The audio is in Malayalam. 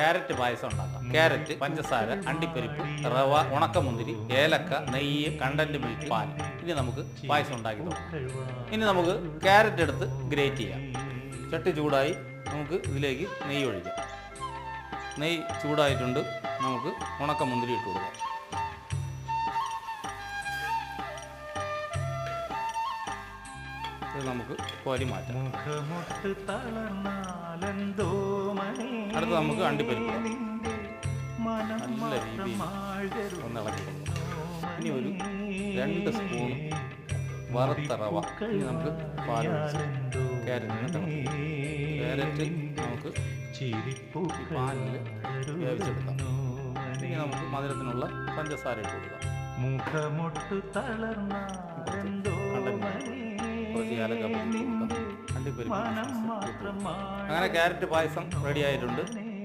ക്യാരറ്റ് പായസം ഉണ്ടാക്കാം. ക്യാരറ്റ് പഞ്ചസാര അണ്ടിപ്പരിപ്പ് റവ ഉണക്കമുന്തിരി ഏലക്ക നെയ്യ് കണ്ടന്റ് മിൽക്ക് പാൽ. ഇനി നമുക്ക് പായസം ഉണ്ടാക്കി തുടങ്ങാം ഇനി നമുക്ക് ക്യാരറ്റ് എടുത്ത് ഗ്രേറ്റ് ചെയ്യാം. ചട്ടി ചൂടായി നമുക്ക് ഇതിലേക്ക് നെയ്യ് ഒഴിക്കാം. നെയ്യ് ചൂടായിട്ടുണ്ട്. നമുക്ക് ഉണക്കമുന്തിരി ഇട്ട് കൊടുക്കാം. നമുക്ക് കോരി മാറ്റാം. അടുത്ത് നമുക്ക് അണ്ടിപ്പരിപ്പ് നല്ല രീതിയിൽ ഒന്ന് ഇളക്കി. ഇനി ഒരു രണ്ട് സ്പൂൺ വറുത്ത റവ. ഇനി നമുക്ക് പാൽ ക്യാരറ്റിന് ക്യാരറ്റ് നമുക്ക് ഈ പാലിൽ വേവിച്ചെടുക്കാം. ഇനി നമുക്ക് മധുരത്തിനുള്ള പഞ്ചസാര ഇട്ട് കൊടുക്കാം. മുഖമൊട്ട് തളർന്നാലെന്തോ കണ്ടന്റ് കുറച്ച് ഏലക്ക കൊടുക്കാം. അങ്ങനെ ക്യാരറ്റ് പായസം റെഡി ആയിട്ടുണ്ട്.